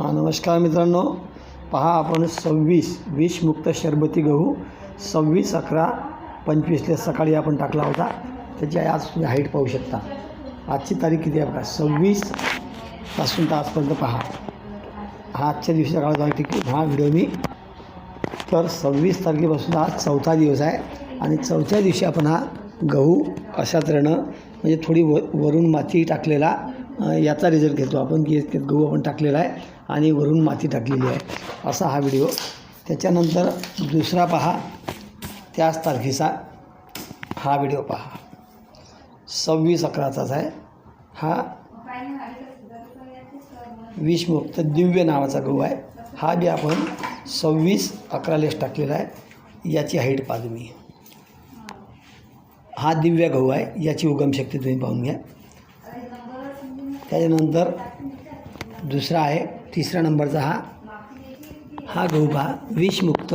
हां नमस्कार मित्रांनो. पहा आपण सव्वीस विषमुक्त शरबती गहू. सव्वीस अकरा पंचवीसला सकाळी आपण टाकला होता. त्याची आज तुम्ही हाईट पाहू शकता. आजची तारीख किती आहे बघा? सव्वीसपासून तर आजपर्यंत पहा. हा आजच्या दिवशीचा काळ तारीख हा व्हिडिओ मी. तर सव्वीस तारखेपासून आज चौथा दिवस आहे. आणि चौथ्या दिवशी आपण हा गहू अशा तऱ्हेनं म्हणजे थोडी व वरून माती टाकलेला याचा रिझल्ट घेतो आपण की गहू आपण टाकलेला आहे. आणि वरून माती टाकलेली आहे. असा हा व्हिडिओ. त्याच्यानंतर दुसरा पहा. त्याच तारखेचा हा व्हिडिओ पहा. सव्वीस अकराचाच आहे. हा विषमुक्त दिव्य नावाचा गहू आहे. हा बी आपण सव्वीस अकरालेच टाकलेला आहे. याची हाईट पहा तुम्ही हा दिव्य गहू आहे. याची उगमशक्ती तुम्ही पाहून घ्या. त्याच्यानंतर दुसरा आहे. तिसऱ्या नंबरचा हा. हा गहू पहा विषमुक्त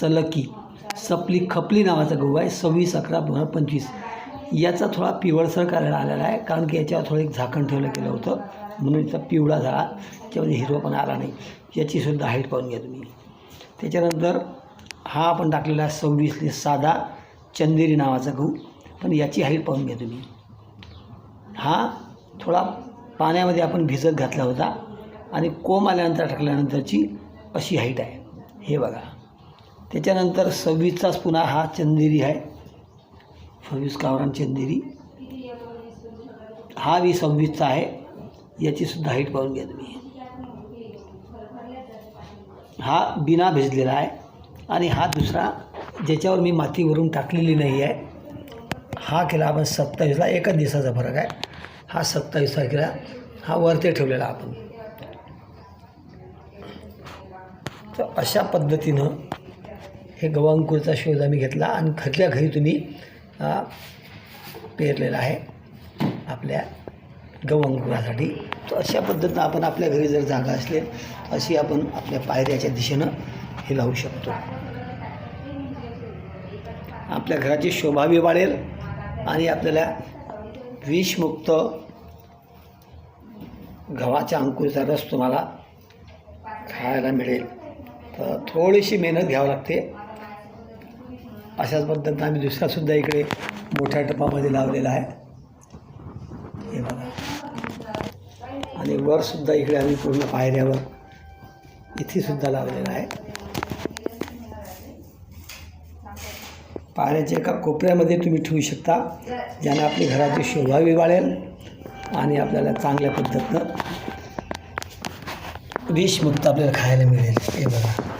सलकी सपली खपली नावाचा गहू आहे सव्वीस अकरा दोन हजार पंचवीस. याचा थोडा पिवळसर करायला आलेला आहे कारण की याच्यावर थोडं एक झाकण ठेवलं गेलं होतं. म्हणून याचा पिवळा झाला त्याच्यामध्ये हिरवापणा आला नाही. याचीसुद्धा हाईट पाहून घ्या तुम्ही. त्याच्यानंतर हा आपण टाकलेला आहे सव्वीसले साधा चंदेरी नावाचा गहू. पण याची हाईट पाहून घ्या तुम्ही. हा थोडा पाण्यामध्ये आपण भिजत घातला होता. आणि कोंब आल्यानंतर टाकल्यानंतरची अशी हाईट आहे. हे बघा. त्याच्यानंतर सव्वीसचाच पुन्हा हा चंदेरी आहे. सव्वीस कावरान चंदेरी. हा बी सव्वीसचा आहे. याचीसुद्धा हाईट पाहून घ्या तुम्ही. हा बिना भिजलेला आहे. आणि हा दुसरा ज्याच्यावर मी मातीवरून टाकलेली नाही आहे हा केला आपण सत्तावीसला. एकच दिवसाचा फरक आहे. हा सत्तावीस तारखेला हा वरती ठेवलेला आपण. तर अशा पद्धतीनं हे गवांकुरचा शोध आम्ही घेतला आणि घरच्या घरी तुम्ही पेरलेला आहे आपल्या गवंकुरासाठी तर अशा पद्धतीनं आपण आपल्या घरी जर जागा असले अशी आपण आपल्या पायऱ्याच्या दिशेनं हे लावू शकतो. आपल्या घराची शोभाबी वाढेल आणि आपल्याला विषमुक्त गव्हाच्या अंकुरचा रस तुम्हाला खायला मिळेल. थोडीशी मेहनत घ्यावं लागते. अशाच पद्धतीनं आम्ही दुसरासुद्धा इकडे मोठ्या टपामध्ये लावलेला आहे. हे बघा. आणि वरसुद्धा इकडे आम्ही पूर्ण पायऱ्यावर इथेसुद्धा लावलेला आहे. पाण्याच्या एका कोपऱ्यामध्ये तुम्ही ठेवू शकता ज्याने आपली घराची शोभावी वाढेल आणि आपल्याला चांगल्या पद्धतीनं विषमुक्त आपल्याला खायला मिळेल. हे बघा.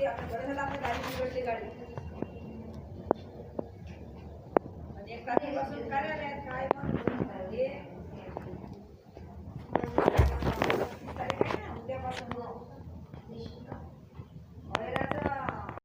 लागते आपलं बरं झालं आपली गाडी बिघडली गाडी. म्हणजे कधीपासून कार्यालयात काय पण